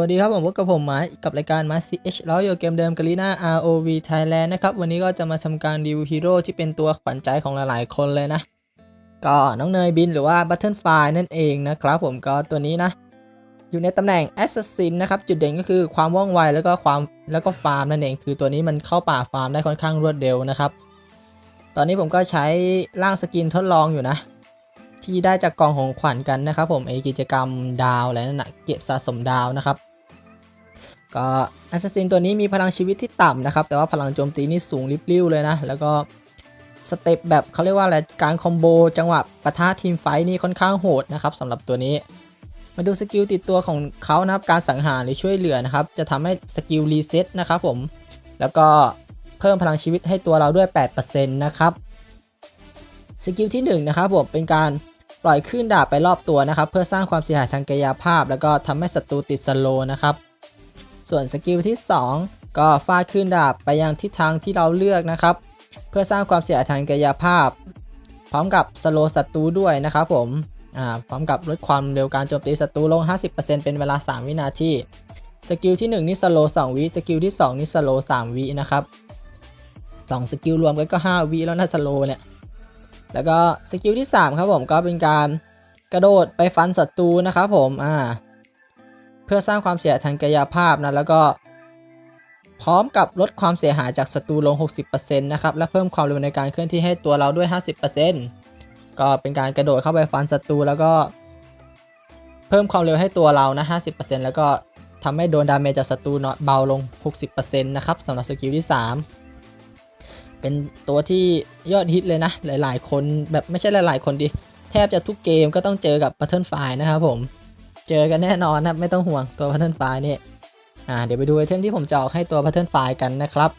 วัสดีครับผมพบกับผมมากับรายการมา CH แล้วอยู่เกมเดิมกาลีนา ROV Thailand นะครับ วันนี้ก็จะมาทำการรีวิวฮีโร่ที่เป็นตัวขวัญใจของหลายๆคนเลยนะ ก็น้องเนยบินหรือว่า Butterfly นั่นเองนะครับผมก็ตัวนี้นะ อยู่ในตำแหน่ง Assassin นะครับ จุดเด่นก็คือความว่องไวแล้วก็ความแล้วก็ฟาร์มนั่นเอง คือตัวนี้มันเข้าป่าฟาร์มได้ค่อนข้างรวดเร็วนะครับ ตอนนี้ผมก็ใช้ร่างสกินทดลองอยู่นะที่ได้จากกองของขวัญกันนะครับผมไอกิจกรรมดาวอะไรนั่นนะเก็บสะสมดาวนะครับ ก็แอสซัสซินตัวนี้มีพลังชีวิตที่ต่ำนะครับ แต่ว่าพลังโจมตีนี่สูงริบลิ่วเลยนะ แล้วก็สเต็ปแบบเขาเรียกว่าอะไรการคอมโบจังหวะปะทะทีมไฟท์นี่ค่อนข้างโหดนะครับสำหรับตัวนี้ มาดูสกิลติดตัวของเขานะครับการสังหารหรือช่วยเหลือนะครับ จะทำให้สกิลรีเซ็ตนะครับผม แล้วก็เพิ่มพลังชีวิตให้ตัวเราด้วย 8%นะครับสกิลที่1นะครับผมเป็นการปล่อยคลื่นดาบไปรอบตัวนะครับ เพื่อสร้างความเสียหายทางกายภาพ แล้วก็ทำให้ศัตรูติดสโลนะครับ ส่วนสกิลที่ 2 ก็ฟาดคลื่นดาบไปยังทิศทางที่เราเลือกนะครับ เพื่อสร้างความเสียหายทางกายภาพ พร้อมกับสโลศัตรูด้วยนะครับผมพร้อมกับลดความเร็วการโจมตีศัตรูลง 50%เป็นเวลา 3 วินาที สกิลที่ 1 นี่สโล2วิ สกิลที่ 2 นี่สโล3วินะครับ2สกิลรวมกันก็ 5วิแล้วนะสโลเนี่ย แล้วก็สกิลที่ 3 ครับผมก็เป็นการกระโดดไปฟันศัตรูนะครับผม อ่า เพื่อสร้างความเสียหายทางกายภาพนะแล้วก็พร้อมกับลดความเสียหายจากศัตรูลง 60%นะครับ และเพิ่มความเร็วในการเคลื่อนที่ให้ตัวเราด้วย 50%ก็เป็นการกระโดดเข้าไปฟันศัตรูแล้วก็เพิ่มความเร็วให้ตัวเรานะ 50%แล้วก็ทำให้โดนดาเมจจากศัตรูเนาะเบาลง 60%นะครับสำหรับสกิลที่ 3 เป็นตัวที่ยอดฮิตเลยนะ หลาย ๆ คนแบบไม่ใช่หลาย ๆ คนดิ แทบจะทุกเกมก็ต้องเจอกับ Butterfly นะครับผม เจอกันแน่นอนนะไม่ต้องห่วงตัว Butterfly นี่อ่าเดี๋ยวไปดูไอเทมที่ผมจะออกให้ตัว Butterfly กันนะครับ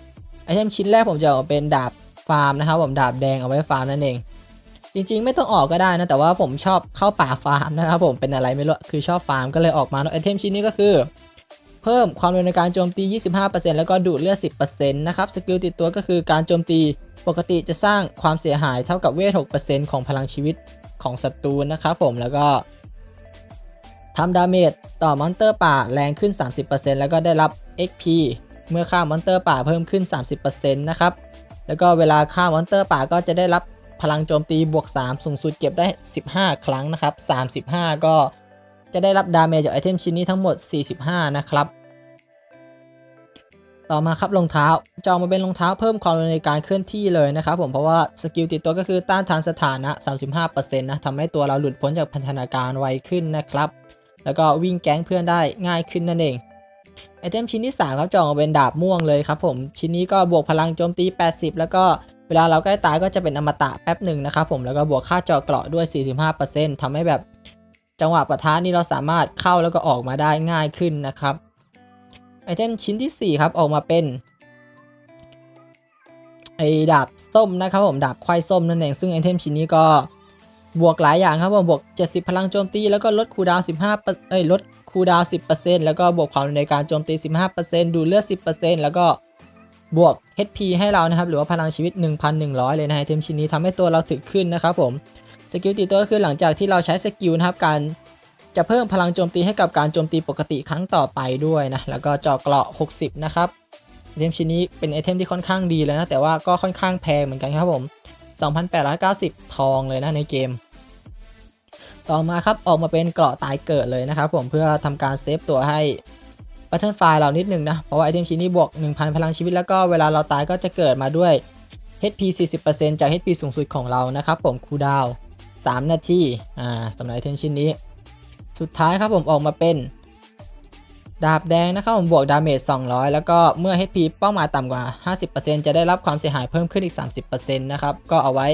ไอเทมชิ้นแรกผมจะออกเป็นดาบฟาร์มนะครับผมดาบแดงเอาไว้ฟาร์มนั่นเอง จริงๆ ไม่ต้องออกก็ได้นะแต่ว่าผมชอบเข้าป่าฟาร์มนะครับผมเป็นอะไรไม่รู้คือชอบฟาร์มก็เลยออกมาไอเทมชิ้นนี้ก็คือ เพิ่มความเร็วในการโจมตี 25%แล้วก็ดูดเลือด 10%นะครับสกิลติดตัวก็คือการโจมตีปกติจะสร้างความเสียหายเท่ากับเวท 6%ของพลังชีวิตของศัตรูนะครับผมแล้วก็ ทำดาเมจต่อมอนเตอร์ป่าแรงขึ้น 30%แล้วก็ได้รับ XP เมื่อฆ่ามอนเตอร์ป่าเพิ่มขึ้น 30%นะครับ แล้วก็เวลาฆ่ามอนเตอร์ป่าก็จะได้รับพลังโจมตีบวก 3 สูงสุดเก็บได้ 15 ครั้งนะครับ 35 ก็จะได้รับดาเมจจากไอเทมชิ้นนี้ทั้งหมด 45 นะครับ ต่อมาครับรองเท้าจออกมาเป็นรองเท้าเพิ่มความเร็วในการเคลื่อนที่เลยนะครับผมเพราะว่าสกิลติดตัวก็คือต้านทานสถานะ 35%นะทำให้ตัวเราหลุดพ้นจากพันธนาการไวขึ้นนะครับ แล้วก็วิ่งแก๊งเพื่อนได้ง่ายขึ้นนั่นเองไอเทมชิ้นที่3ครับจะออกเป็นดาบม่วงเลยครับผมชิ้นนี้ก็บวกพลังโจมตี 80 แล้วก็เวลาเราใกล้ตายก็จะเป็นอมตะแป๊บหนึ่งนะครับผมแล้วก็บวกค่าเจาะเกราะด้วย 45%ทำให้แบบจังหวะปะทะนี่เราสามารถเข้าแล้วก็ออกมาได้ง่ายขึ้นนะครับไอเทมชิ้นที่ 4 ครับออกมาเป็นไอดาบส้มนะครับผมดาบควายส้มนั่นเองซึ่งไอเทมชิ้นนี้ก็ บวกหลายอย่างครับผมบวก 70 พลังโจมตีแล้วก็ลดคูดาวน์15เอ้ยลดคูดาวน์10%แล้วก็บวกความเร็วในการโจมตี 15%ดูเลือด 10%แล้วก็บวก HP ให้เรานะครับ หรือว่าพลังชีวิต 1,100 เลยนะไอเทมชิ้นนี้ทำให้ตัวเราถึกขึ้นนะครับผมสกิลติดตัวก็คือหลังจากที่เราใช้สกิลนะครับการจะเพิ่มพลังโจมตีให้กับการโจมตีปกติครั้งต่อไปด้วยนะแล้วก็เจาะเกราะ 60 นะครับไอเทมชิ้นนี้เป็นไอเทมที่ค่อนข้างดีเลยนะแต่ว่าก็ค่อนข้างแพงเหมือนกันครับผม 2,890 ทองเลยนะในเกม ต่อมาครับออกมาเป็นเกราะตายเกิดเลยนะครับผมเพื่อทำการเซฟตัวให้บัตเทิลไฟเรานิดนึงนะเพราะว่าไอเทมชิ้นนี้บวก 1,000 พลังชีวิตแล้วก็เวลาเราตายก็จะเกิดมาด้วย HP 40%จาก HP สูงสุดของเรานะครับผมคูดาว 3 นาทีอ่าสำหรับไอเทมชิ้นนี้ สุดท้ายครับผมออกมาเป็น ดาบแดงนะครับผมบวกดาเมจ 200 แล้วก็เมื่อ HP เป้าหมายต่ำกว่า 50%จะได้รับความเสียหายเพิ่มขึ้นอีก 30%นะครับก็เอาไว้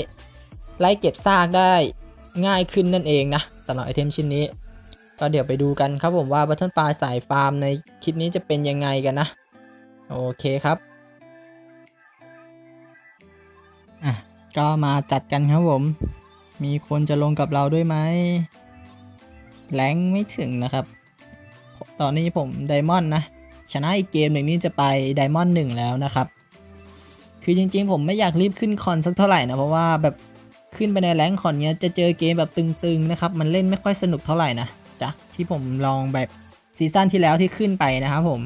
ไล่เก็บซากได้ ง่ายขึ้นนั่นเองนะสำหรับไอเทมชิ้นนี้ ก็เดี๋ยวไปดูกันครับผมว่าบัตเทิลปลายสายฟาร์มในคลิปนี้จะเป็นยังไงกันนะ โอเคครับก็มาจัดกันครับผม มีคนจะลงกับเราด้วยไหมแรงไม่ถึงนะครับ ตอนนี้ผมไดมอนด์นะ ชนะอีกเกมหนึ่งนี่จะไปไดมอนด์หนึ่งแล้วนะครับ คือจริงๆ ผมไม่อยากรีบขึ้นคอนสักเท่าไหร่นะ เพราะว่าแบบ ขึ้นไปในแรงคอนเนี้ยจะเจอเกมแบบตึงๆนะครับ มันเล่นไม่ค่อยสนุกเท่าไหร่นะจากที่ผมลองแบบซีซั่นที่แล้วที่ขึ้นไปนะครับผม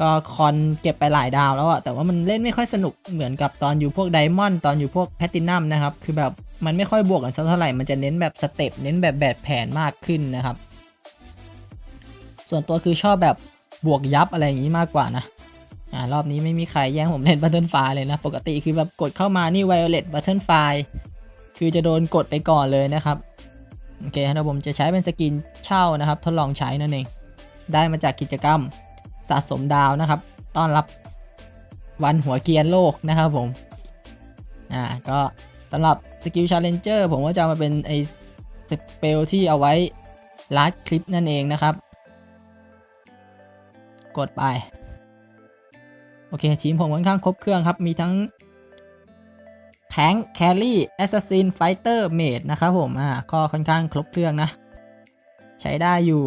ก็คอนเก็บไปหลายดาวแล้วอะแต่ว่ามันเล่นไม่ค่อยสนุกเหมือนกับตอนอยู่พวกไดมอนด์ตอนอยู่พวกแพตตินัมนะครับ คือแบบมันไม่ค่อยบวกกันสักเท่าไหร่ มันจะเน้นแบบสเต็ปเน้นแบบแบบแผนมากขึ้นนะครับ ส่วนตัวคือชอบแบบบวกยับอะไรอย่างนี้มากกว่านะ อ่ารอบนี้ไม่มีใครแย่งผมเล่นบัตเทิลไฟเลยนะ ปกติคือแบบกดเข้ามานี่ Violet Butterfly คือจะโดนกดไปก่อนเลยนะครับโอเคนะผมจะใช้เป็นสกินเช่านะครับ ทดลองใช้นั่นเองได้มาจากกิจกรรมสะสมดาวนะครับ ต้อนรับวันหัวเกียร์โลกนะครับผม อ่า ก็สำหรับสกิลชาเลนเจอร์ผมก็จะมาเป็นไอสเปลที่เอาไว้ลัดคลิปนั่นเองนะครับ กดไป โอเคทีมผมค่อนข้างครบเครื่องครับ มีทั้ง แทงแคลรี่แอสซัสซินไฟเตอร์เมดนะครับผมอ่าก็ค่อนข้างครบเครื่องนะ ใช้ได้อยู่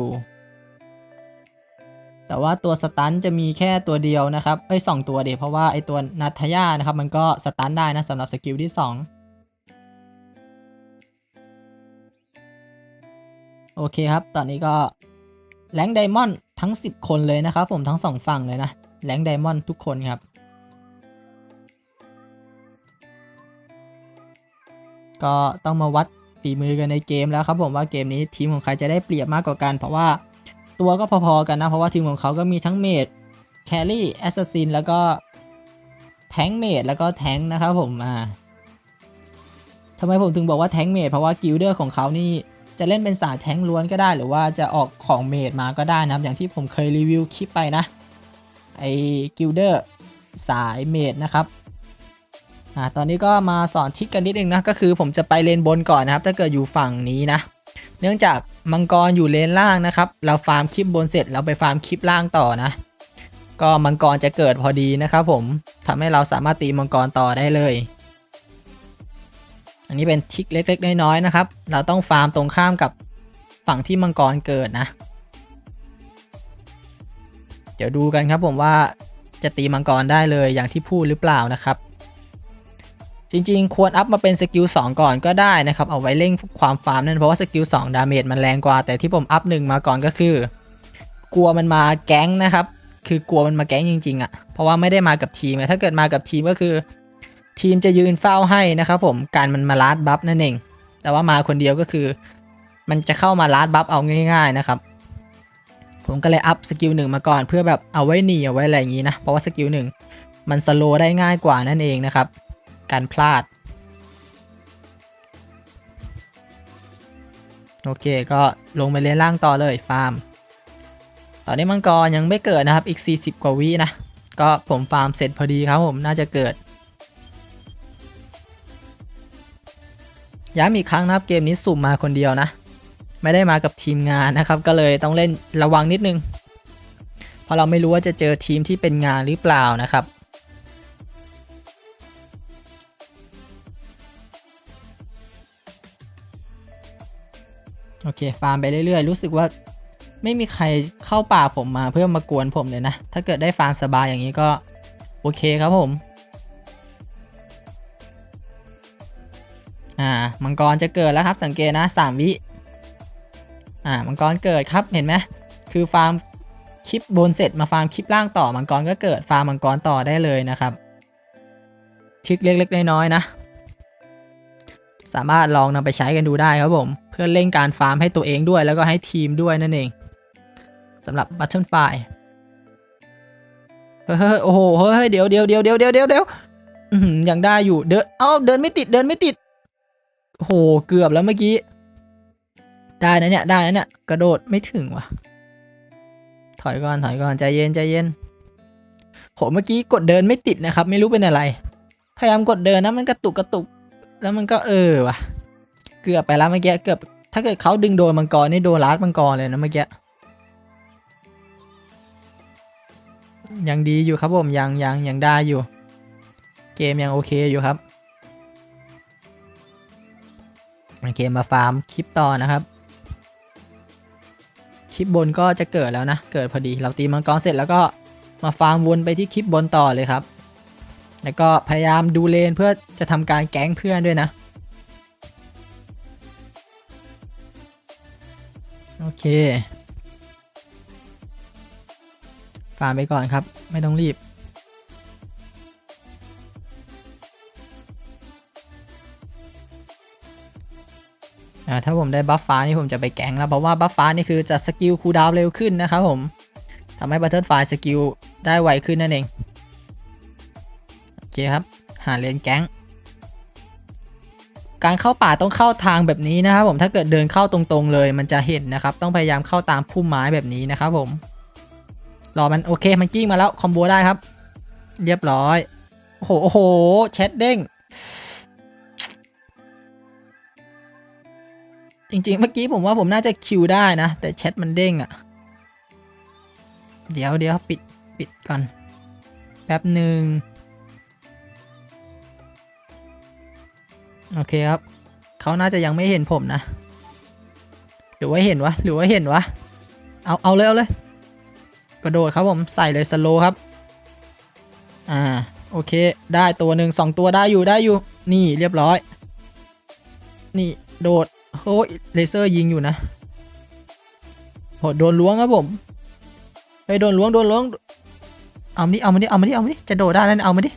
แต่ว่าตัวสตันจะมีแค่ตัวเดียวนะครับเอ้สองตัวเดียวเพราะว่าไอตัวนัทยานะครับ มันก็สตันได้นะสำหรับสกิลที่ 2โอเคครับ ตอนนี้ก็แรงไดมอนด์ทั้ง 10 คนเลยนะครับผมทั้งสองฝั่งเลยนะแรงไดมอนด์ทุกคนครับ ก็ต้องมาวัดฝีมือกันในเกมแล้วครับผมว่าเกมนี้ทีมของใครจะได้เปรียบมากกว่ากัน เพราะว่าตัวก็พอๆกันนะ เพราะว่าทีมของเขาก็มีทั้งเมดแคลรี่แอสซัสซินแล้วก็แทงเมดแล้วก็แทงนะครับผมอ่าทำไมผมถึงบอกว่าแทงเมดเพราะว่ากิลเดอร์ของเขานี่จะเล่นเป็นสายแทงล้วนก็ได้หรือว่าจะออกของเมดมาก็ได้นะอย่างที่ผมเคยรีวิวคลิปไปนะไอ้กิลเดอร์สายเมดนะครับ อ่าตอนนี้ก็มาสอนทริกกันนิดนึงนะก็คือผมจะไปเลนบนก่อนนะครับ ถ้าเกิดอยู่ฝั่งนี้นะ เนื่องจากมังกรอยู่เลนล่างนะครับ เราฟาร์มคลิปบนเสร็จเราไปฟาร์มคลิปล่างต่อนะ ก็มังกรจะเกิดพอดีนะครับผมทำให้เราสามารถตีมังกรต่อได้เลย อันนี้เป็นทิกเล็กๆน้อยๆนะครับ เราต้องฟาร์มตรงข้ามกับฝั่งที่มังกรเกิดนะ เดี๋ยวดูกันครับผมว่าจะตีมังกรได้เลยอย่างที่พูดหรือเปล่านะครับ จริงๆ ควรอัพมาเป็นสกิล2ก่อนก็ได้นะครับ เอาไว้เร่งความฟาร์มนั่นเพราะว่าสกิล2ดาเมจมันแรงกว่า แต่ที่ผมอัพ1มาก่อนก็คือ กลัวมันมาแก๊งนะครับ คือกลัวมันมาแก๊งจริงๆอะ่ะเพราะว่าไม่ได้มากับทีมถ้าเกิดมากับทีมก็คือ ทีมจะยืนเฝ้าให้นะครับผมการมันมาลาดบัฟนั่นเอง แต่ว่ามาคนเดียวก็คือ มันจะเข้ามาลาดบัฟเอาง่าย ๆนะครับ ผมก็เลยอัพสกิลหนึ่งมาก่อนเพื่อแบบเอาไว้หนีเอาไว้อะไรอย่างนี้นะเพราะว่าสกิลหนึ่งมันสโลได้ง่ายกว่านั่นเองนะครับ การพลาด โอเคก็ลงไปเล่นล่างต่อเลยฟาร์ม ตอนนี้มังกรยังไม่เกิดนะครับอีก 40 กว่าวินะ ก็ผมฟาร์มเสร็จพอดีครับผมน่าจะเกิดย้ำอีกครั้งนะครับเกมนี้สุ่มมาคนเดียวนะ ไม่ได้มากับทีมงานนะครับ ก็เลยต้องเล่นระวังนิดนึง เพราะเราไม่รู้ว่าจะเจอทีมที่เป็นงานหรือเปล่านะครับ โอเค ฟาร์มไปเรื่อยๆ รู้สึกว่าไม่มีใครเข้าป่าผมมาเพื่อมากวนผมเลยนะ ถ้าเกิดได้ฟาร์มสบายอย่างนี้ก็ โอเคครับผม อ่า มังกรจะเกิดแล้วครับ สังเกตนะ3วิ อ่า มังกรเกิดครับ เห็นไหม คือฟาร์มคลิปบนเสร็จมาฟาร์มคลิปล่างต่อ มังกรก็เกิด ฟาร์มมังกรต่อได้เลยนะครับทิกเล็กๆน้อยๆนะ สามารถลองนำไปใช้กันดูได้ครับผม เพื่อเร่งการฟาร์มให้ตัวเองด้วยแล้วก็ให้ทีมด้วยนั่นเองสำหรับ Buttonfly เฮ้ยโอ้โหเฮ้ยเดี๋ยวเดี๋ยวเดี๋ยวเดี๋ยวเดี๋ยวเดี๋ยวเดี๋ยวยังได้อยู่เดินเอ้าเดินไม่ติดเดินไม่ติดโอ้โหเกือบแล้วเมื่อกี้ ได้นะเนี่ยได้นะเนี่ยกระโดดไม่ถึงว่ะ ถอยก่อนถอยก่อนใจเย็นใจเย็นโหเมื่อกี้กดเดินไม่ติดนะครับ ไม่รู้เป็นอะไร พยายามกดเดินนะมันกระตุกกระตุก แล้วมันก็เออว่ะเกือบไปแล้วเมื่อกี้เกือบถ้าเกิดเขาดึงโดนมังกรนี่โดนลาดมังกรเลยนะเมื่อกี้ยังดีอยู่ครับผมยังยังยังได้อยู่ เกมยังโอเคอยู่ครับโอเคมาฟาร์มคลิปต่อนะครับ คลิปบนก็จะเกิดแล้วนะ เกิดพอดีเราตีมังกรเสร็จแล้วก็มาฟาร์มวนไปที่คลิปบนต่อเลยครับ แล้วก็พยายามดูเลนเพื่อจะทำการแก๊งเพื่อนด้วยนะ โอเคฟาร์มไปก่อนครับ ไม่ต้องรีบอ่าถ้าผมได้บัฟฟ้านี่ผมจะไปแกงแล้ว เพราะว่าบัฟฟ้านี่คือจะสกิลคูลดาวเร็วขึ้นนะครับผมทำให้บัตเทิลไฟสกิลได้ไวขึ้นนั่นเอง เคครับ หาเลนแก๊ง การเข้าป่าต้องเข้าทางแบบนี้นะครับผม ถ้าเกิดเดินเข้าตรงๆเลย มันจะเห็นนะครับ ต้องพยายามเข้าตามพุ่มไม้แบบนี้นะครับผม รอมันโอเค มันกิ้งมาแล้วคอมโบได้ครับ เรียบร้อย โอ้โห โอ้โหแชทเด้ง จริงๆ เมื่อกี้ผมว่าผมน่าจะคิวได้นะ แต่แชทมันเด้งอะ่ะ เดี๋ยวเดี๋ยวปิดปิดก่อนแป๊บหนึ่ง โอเคครับ เขาน่าจะยังไม่เห็นผมนะ หรือว่าเห็นวะ หรือว่าเห็นวะ เอา เอาเลยเอาเลย กระโดดครับผม ใส่เลยสโลครับ อ่า โอเค ได้ตัวหนึ่งสองตัวได้อยู่ได้อยู่ นี่เรียบร้อย นี่โดดโอ้ยเลเซอร์ยิงอยู่นะโหโดนล้วงครับผมไปโดนล้วงโดนล้วง เอามาดิเอามาดิเอามาดิเอามาดิจะโดดได้แล้วนเอามาดิ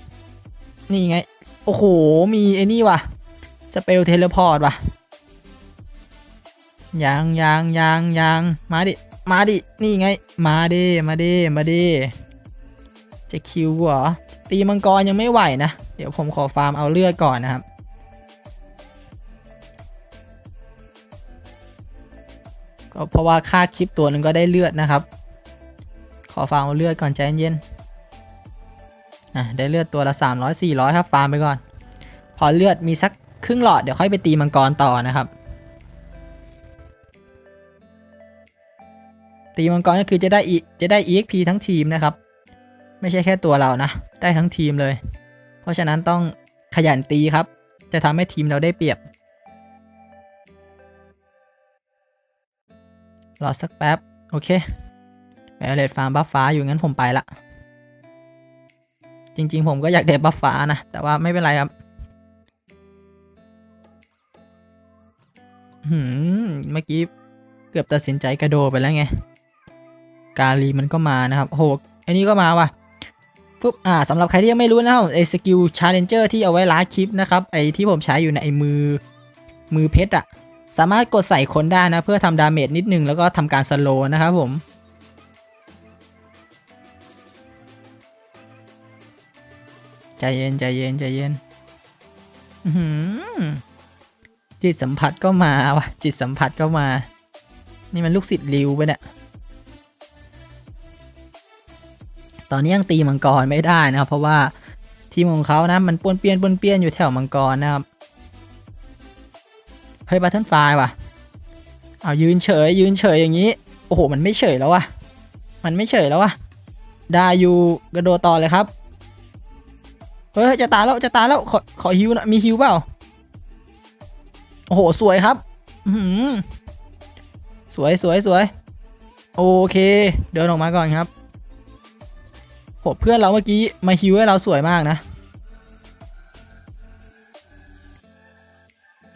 นี่ไง โอ้โห มีไอ้นี่ว่ะ สเปลเทเลพอร์ตว่ะยางยางยางยางมาดิ มาดิ นี่ไง มาดิมาดิมาดิจะคิวเหรอ ตีมังกรยังไม่ไหวนะ เดี๋ยวผมขอฟาร์มเอาเลือดก่อนนะครับก็เพราะว่าค่าคลิปตัวนึงก็ได้เลือดนะครับ ขอฟาร์มเอาเลือดก่อนใจเย็นอะได้เลือดตัวละ300 400 ครับฟาร์มไปก่อน พอเลือดมีสัก ครึ่งหลอดเดี๋ยวค่อยไปตีมังกรต่อนะครับ ตีมังกรก็คือจะได้อีจะได้ EXP ทั้งทีมนะครับ ไม่ใช่แค่ตัวเรานะ ได้ทั้งทีมเลย เพราะฉะนั้นต้องขยันตีครับ จะทำให้ทีมเราได้เปรียบรอสักแป๊บ โอเคแวเลตฟาร์มบัฟฟ้าอยู่งั้นผมไปละ จริง ๆ ผมก็อยากเดบบัฟฟ้านะ แต่ว่าไม่เป็นไรครับ หืมเมื่อกี้เกือบตัดสินใจกระโดดไปแล้วไง กาลีมันก็มานะครับโหอ้นี่ก็มาว่ะปุ๊บอ่าสำหรับใครที่ยังไม่รู้นะครับไอ้สกิลชาเลนเจอร์ที่เอาไว้ล้าคลิปนะครับไอ้ที่ผมใช้อยู่ในไอ้มือมือเพชรอะสามารถกดใส่คนได้นะ เพื่อทำดาเมจนิดนึงแล้วก็ทำการสโลนะครับผมใจเย็นใจเย็นใจเย็นอื้อหือ จิตสัมผัสก็มาว่ะจิตสัมผัสก็มา นี่มันลูกศิษย์ริวไปเนี่ยตอนนี้ยังตีมังกรไม่ได้นะครับ เพราะว่าทีมของเขานะมันป้วนเปี้ยนป้วนเปี้ยนอยู่แถวมังกรนะครับเฮ้ยบัตเทิลไฟว่ะเอายืนเฉย ยืนเฉยอย่างนี้ โอ้โห มันไม่เฉยแล้วว่ะ มันไม่เฉยแล้วว่ะด้อยู่กระโดดต่อเลยครับ เฮ้ยจะตายแล้วจะตายแล้วขอขอฮิวนะมีฮิวเปล่า โอ้โห สวยครับ อือหือสวยสวยสวย โอเค เดินออกมาก่อนครับโหเพื่อนเราเมื่อกี้มาฮิวให้เราสวยมากนะ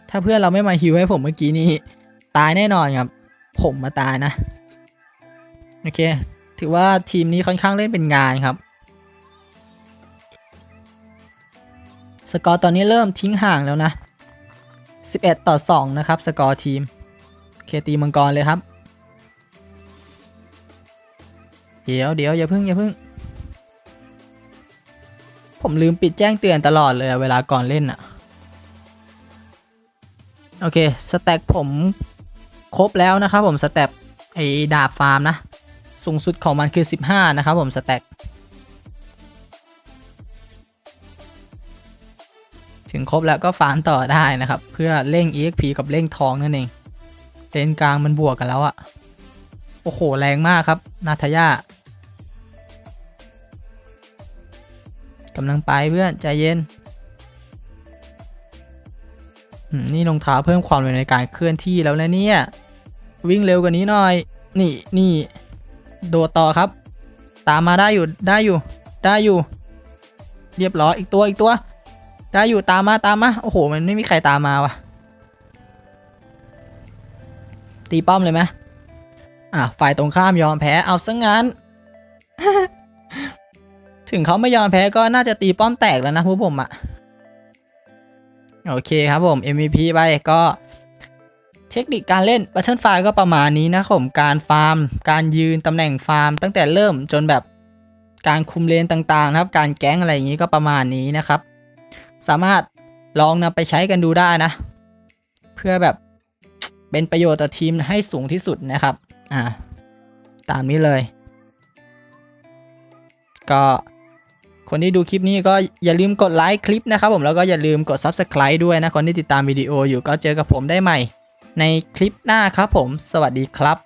ถ้าเพื่อนเราไม่มาฮิวให้ผมเมื่อกี้นี้ ตายแน่นอนครับ ผมมาตายนะ โอเค ถือว่าทีมนี้ค่อนข้างเล่นเป็นงานครับ สกอร์ตอนนี้เริ่มทิ้งห่างแล้วนะ 11 ต่อ 2 นะครับ สกอร์ทีม เคตีมังกรเลยครับ เดี๋ยวเดี๋ยวอย่าพึ่งอย่าพึ่ง ผมลืมปิดแจ้งเตือนตลอดเลยเวลาก่อนเล่นอะโอเค สแต็กผมครบแล้วนะครับผมสแต็กไอ้ดาบฟาร์มนะ สูงสุดของมันคือ 15 นะครับผมสแต็ก ถึงครบแล้วก็ฟาร์มต่อได้นะครับ เพื่อเร่ง EXP กับเร่งทองนั่นเองเลนกลางมันบวกกันแล้วอะโอ้โห แรงมากครับ นาทายากำลังไปเพื่อน ใจเย็นนี่รองเท้าเพิ่มความเร็วในการเคลื่อนที่แล้วนะเนี่ย วิ่งเร็วกว่านี้หน่อย นี่นี่ โดดต่อครับ ตามมาได้อยู่ได้อยู่ ได้อยู่ เรียบร้อยอีกตัวอีกตัว ได้อยู่ตามมาตามมาโอ้โห มันไม่มีใครตามมาวะตีป้อมเลยไหมอะฝ่ายตรงข้ามยอมแพ้เอาซะงั้น ถึงเขาไม่ยอมแพ้ก็น่าจะตีป้อมแตกแล้วนะพวกผมอะโอเคครับผม MVP ไปก็เทคนิคการเล่น Butterfly ก็ประมาณนี้นะผมการฟาร์ม การยืนตำแหน่งฟาร์ม ตั้งแต่เริ่มจนแบบการคุมเลนต่างๆนะครับ การแก๊งอะไรอย่างนี้ก็ประมาณนี้นะครับ สามารถลองนำไปใช้กันดูได้นะ เพื่อแบบเป็นประโยชน์ต่อทีมให้สูงที่สุดนะครับ อ่า ตามนี้เลย ก็คนที่ดูคลิปนี้ก็อย่าลืมกดไลค์คลิปนะครับผมแล้วก็อย่าลืมกด Subscribe ด้วยนะ คนที่ติดตามวิดีโออยู่ก็เจอกับผมได้ใหม่ ในคลิปหน้าครับผม สวัสดีครับ